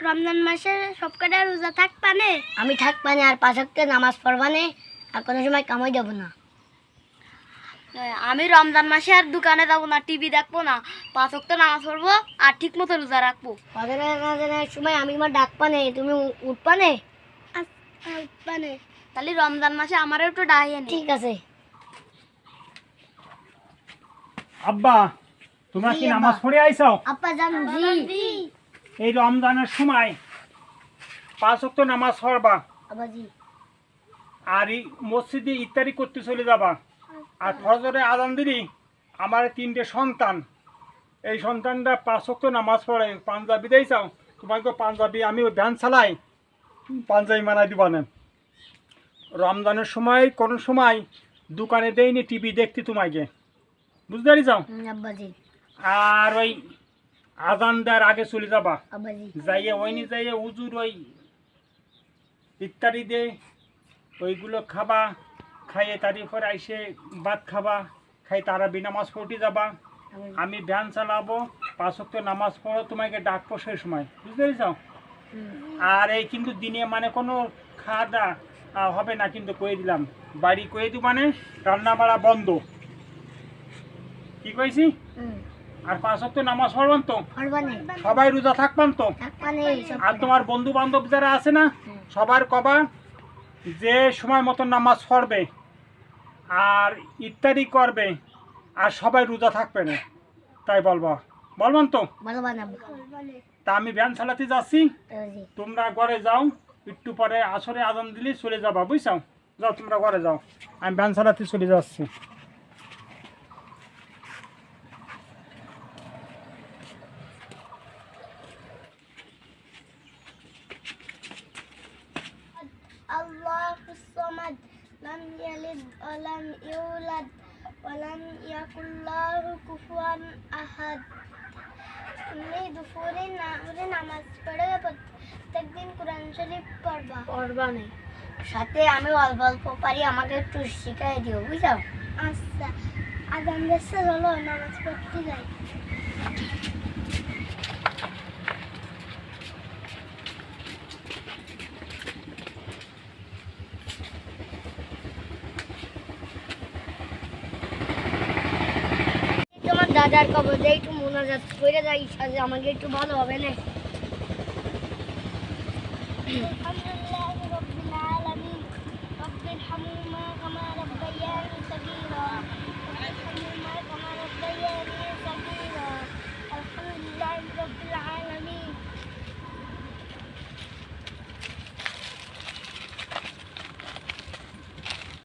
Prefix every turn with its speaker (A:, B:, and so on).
A: রমজান মাসে সব কটা রোজা থাকবানে
B: আমি থাকবানে আর পাঁচকতে নামাজ পড়বানে আর কোনো সময় কামাই যাব না।
A: আমি রমজান মাসে আর দোকানে যাব না টিভি দেখব না। পাঁচ ওয়াক্ত নামাজ পড়ব আর ঠিক মতো রোজা রাখব।
B: সময় আমি আমার ডাকপানে তুমি উ- উঠবানে?
A: উঠবানে। তাহলে রমজান মাসে আমারও একটু ডাইয়ে
B: ঠিক আছে।
C: আব্বা তোমরা কি নামাজ
B: আব্বা।
C: পড়ে আইসাও
B: আপা জান জি।
C: এই রমজানের সময় পাঁচ ওয়াক্ত নামাজ পড়বা। আর এই মসজিদে ইত্যাদি করতে চলে যাবা। আর ফজরে আজান দিলি আমার তিনটে সন্তান। এই সন্তানরা পাঁচ ওয়াক্ত নামাজ পড়ে পাঞ্জাবি দেই চাও। তোমাকে পাঞ্জাবি আমি ভ্যান চালাই পাঞ্জাবি মানাই দিবা না। রমজানের সময় কোন সময় দোকানে দেয়নি টিভি দেখতে তোমাকে। বুঝতে পারি যাও আর ওই আজান দেওয়ার আগে চলে যাবা। যাইয়ে ওইনি যাইয়ে উজুর ওই ইত্যাদি দে ওইগুলো খাবা খাইয়ে তারপরে আইসে ভাত খাবা খাই তারা বিনামাজ পড়তে যাবা। আমি ভ্যান চালাবো পাঁচ ওয়াক্ত নামাজ পড়ো তোমাকে ডাকবো সেই সময়। বুঝতে পেরেছ? আর এই কিন্তু দিনে মানে কোনো খাওয়া দাওয়া হবে না কিন্তু কয়ে দিলাম। বাড়ি কয়ে দিব মানে রান্না বাড়া বন্ধ। কি কইছি। আর পাঁচ ওয়াক্ত নামাজ পড়বেন তো? সবাই রোজা থাকবেন তো? আর তোমার বন্ধু বান্ধব যারা আছে না সবার কবা যে সময় মতো নামাজ পড়বে আর ইত্যাদি করবে আর সবাই রোজা থাকবে না। তাই বলবা। বলবেন তো? তা আমি ভ্যান চালাতে যাচ্ছি। তোমরা ঘরে যাও একটু পরে আসরে আজান দিলে চলে যাবা বুঝছাও যাও তোমরা ঘরে যাও। আমি ভ্যান চালাতে চলে যাচ্ছি।
A: لم يلد ولم يولد ولم يكن له كفوا أحد তুমি দুপুরে নামাজে নামাজ পড়ে প্রত্যেকদিন কোরআন শরীফ পড়বা
B: পড়বানে সাথে আমি অল্প অল্প পারি আমাকে একটু শিখাই দিও বুঝছো
A: আচ্ছা আগাম দেশে হলো নামাজ পড়তে যাই
B: দাদার কবজে একটু মোনাজাত করে যাই সাজে আমাকে একটু ভালো হবে না।